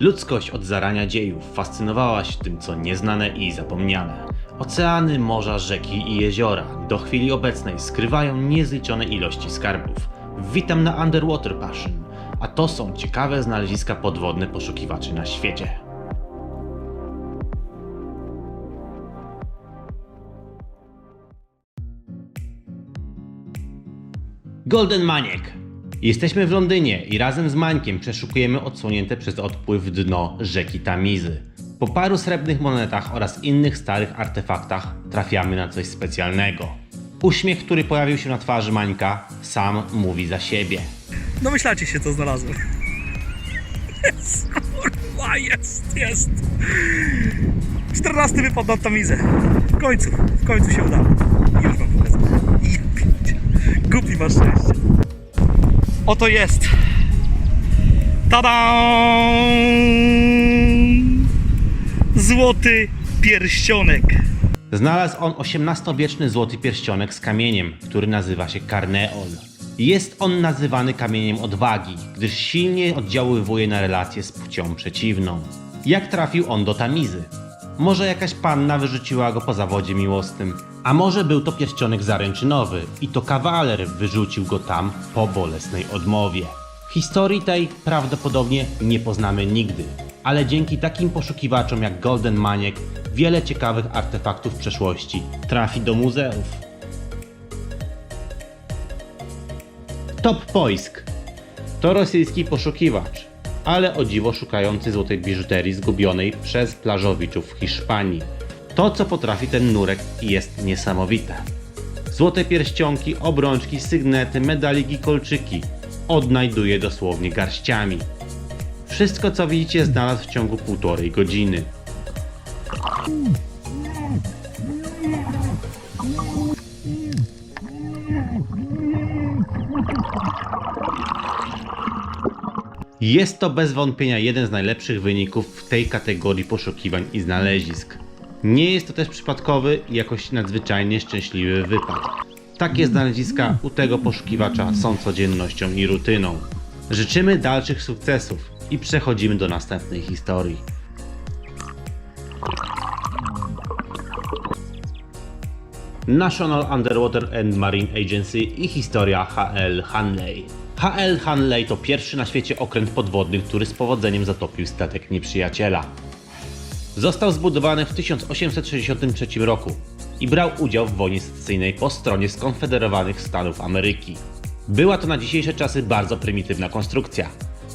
Ludzkość od zarania dziejów fascynowała się tym, co nieznane i zapomniane. Oceany, morza, rzeki i jeziora do chwili obecnej skrywają niezliczone ilości skarbów. Witam na Underwater Passion, a to są ciekawe znaleziska podwodne poszukiwaczy na świecie. Golden Maniek. Jesteśmy w Londynie i razem z Mańkiem przeszukujemy odsłonięte przez odpływ dno rzeki Tamizy. Po paru srebrnych monetach oraz innych starych artefaktach trafiamy na coś specjalnego. Uśmiech, który pojawił się na twarzy Mańka, sam mówi za siebie. Domyślacie się, co znalazłem. Jest, kurwa, jest, jest. 14 wypad na tamizę. W końcu, w końcu się udało. Już wam pierdzie. Głupi masz szczęście. Oto jest. Tada! Złoty pierścionek. Znalazł on XVIII-wieczny złoty pierścionek z kamieniem, który nazywa się karneol. Jest on nazywany kamieniem odwagi, gdyż silnie oddziaływuje na relacje z płcią przeciwną. Jak trafił on do Tamizy? Może jakaś panna wyrzuciła go po zawodzie miłosnym, a może był to pierścionek zaręczynowy i to kawaler wyrzucił go tam po bolesnej odmowie. Historii tej prawdopodobnie nie poznamy nigdy, ale dzięki takim poszukiwaczom jak Golden Maniek wiele ciekawych artefaktów przeszłości trafi do muzeów. Top Poisk to rosyjski poszukiwacz, ale o dziwo szukający złotej biżuterii zgubionej przez plażowiczów w Hiszpanii. To, co potrafi ten nurek, jest niesamowite. Złote pierścionki, obrączki, sygnety, medaliki, kolczyki odnajduje dosłownie garściami. Wszystko, co widzicie, znalazł w ciągu półtorej godziny. Jest to bez wątpienia jeden z najlepszych wyników w tej kategorii poszukiwań i znalezisk. Nie jest to też przypadkowy i jakoś nadzwyczajnie szczęśliwy wypad. Takie znaleziska u tego poszukiwacza są codziennością i rutyną. Życzymy dalszych sukcesów i przechodzimy do następnej historii. National Underwater and Marine Agency i historia HL Hanley. HL Hanley to pierwszy na świecie okręt podwodny, który z powodzeniem zatopił statek nieprzyjaciela. Został zbudowany w 1863 roku i brał udział w wojnie secesyjnej po stronie skonfederowanych Stanów Ameryki. Była to na dzisiejsze czasy bardzo prymitywna konstrukcja.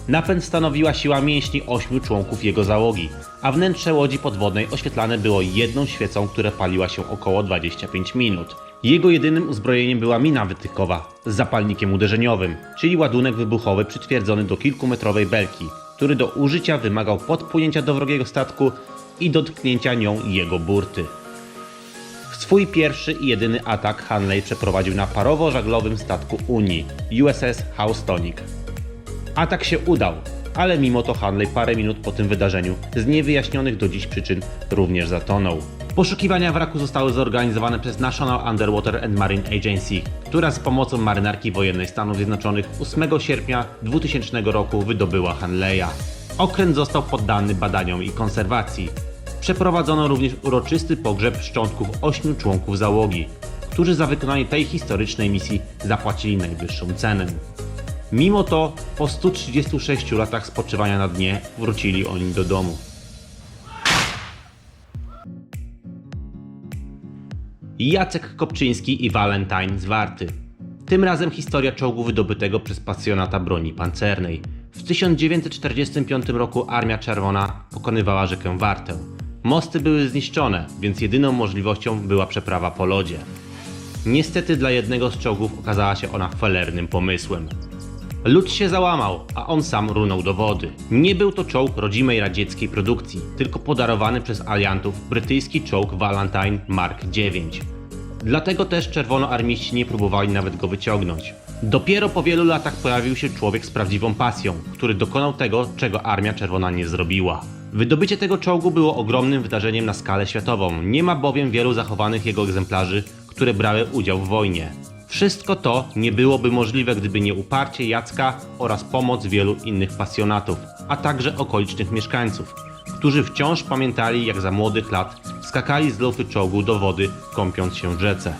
Napęd stanowiła siła mięśni ośmiu członków jego załogi, a wnętrze łodzi podwodnej oświetlane było jedną świecą, która paliła się około 25 minut. Jego jedynym uzbrojeniem była mina wytykowa z zapalnikiem uderzeniowym, czyli ładunek wybuchowy przytwierdzony do kilkumetrowej belki, który do użycia wymagał podpłynięcia do wrogiego statku i dotknięcia nią jego burty. Swój pierwszy i jedyny atak Hanley przeprowadził na parowo-żaglowym statku Unii USS Housatonic. Atak się udał, ale mimo to Hanley parę minut po tym wydarzeniu z niewyjaśnionych do dziś przyczyn również zatonął. Poszukiwania wraku zostały zorganizowane przez National Underwater and Marine Agency, która z pomocą marynarki wojennej Stanów Zjednoczonych 8 sierpnia 2000 roku wydobyła Hanleya. Okręt został poddany badaniom i konserwacji. Przeprowadzono również uroczysty pogrzeb szczątków ośmiu członków załogi, którzy za wykonanie tej historycznej misji zapłacili najwyższą cenę. Mimo to, po 136 latach spoczywania na dnie, wrócili oni do domu. Jacek Kopczyński i Valentine Zwarty. Tym razem historia czołgu wydobytego przez pasjonata broni pancernej. W 1945 roku Armia Czerwona pokonywała rzekę Wartę. Mosty były zniszczone, więc jedyną możliwością była przeprawa po lodzie. Niestety dla jednego z czołgów okazała się ona felernym pomysłem. Lud się załamał, a on sam runął do wody. Nie był to czołg rodzimej radzieckiej produkcji, tylko podarowany przez aliantów brytyjski czołg Valentine Mark IX. Dlatego też czerwonoarmiści nie próbowali nawet go wyciągnąć. Dopiero po wielu latach pojawił się człowiek z prawdziwą pasją, który dokonał tego, czego Armia Czerwona nie zrobiła. Wydobycie tego czołgu było ogromnym wydarzeniem na skalę światową, nie ma bowiem wielu zachowanych jego egzemplarzy, które brały udział w wojnie. Wszystko to nie byłoby możliwe, gdyby nie uparcie Jacka oraz pomoc wielu innych pasjonatów. a także okolicznych mieszkańców, którzy wciąż pamiętali jak za młodych lat skakali z lotu czołgu do wody, kąpiąc się w rzece.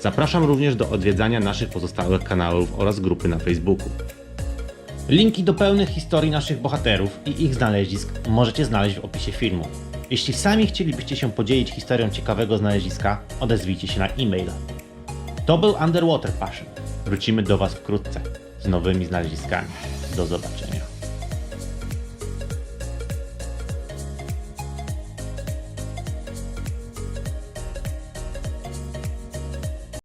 Zapraszam również do odwiedzania naszych pozostałych kanałów oraz grupy na Facebooku. Linki do pełnych historii naszych bohaterów i ich znalezisk możecie znaleźć w opisie filmu. Jeśli sami chcielibyście się podzielić historią ciekawego znaleziska, odezwijcie się na e-mail. To był Underwater Passion. Wrócimy do Was wkrótce z nowymi znaleziskami. Do zobaczenia.